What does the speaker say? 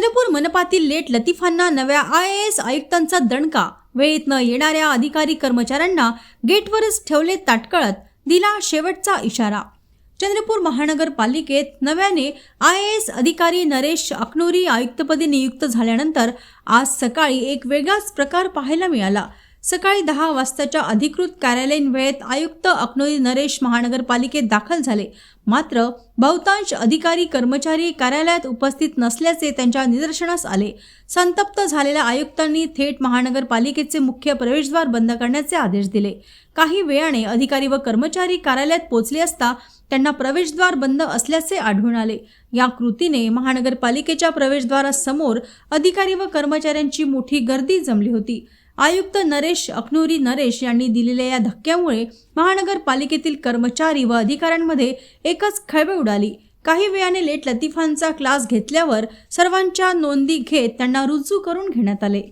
Chandrapur मनपातील late लतीफांना नव्या I S आयुक्तांचा दणका. वेळेत न येणाऱ्या अधिकारी कर्मचाऱ्यांना गेटवरच ठेवले ताटकळत दिला शेवटचा इशारा. चंद्रपूर महानगरपालिकेत नव्याने आय एस अधिकारी नरेश अकनोरी आयुक्तपदी नियुक्त झाल्यानंतर आज सकाळी एक वेगळाच प्रकार पाहायला मिळाला. सकाळी दहा वाजताच्या अधिकृत कार्यालयीन वेळेत आयुक्त अकनोरी नरेश महानगरपालिकेत दाखल झाले. मात्र बहुतांश अधिकारी कर्मचारी कार्यालयात उपस्थित नसल्याचे त्यांच्या निदर्शनास आले. संतप्त झालेल्या आयुक्तांनी थेट महानगरपालिकेचे मुख्य प्रवेशद्वार बंद करण्याचे आदेश दिले. काही वेळाने अधिकारी व कर्मचारी कार्यालयात पोहोचले असता त्यांना प्रवेशद्वार बंद असल्याचे आढळून आले. या कृतीने महानगरपालिकेच्या प्रवेशद्वारासमोर अधिकारी व कर्मचाऱ्यांची मोठी गर्दी जमली होती. आयुक्त नरेश अखनोरी नरेश यांनी दिलेल्या या धक्क्यामुळे महानगरपालिकेतील कर्मचारी व अधिकाऱ्यांमध्ये एकच खळबळ उडाली. काही वेळाने लेट लतीफांचा क्लास घेतल्यावर सर्वांच्या नोंदी घेत त्यांना रुजू करून घेण्यात आले.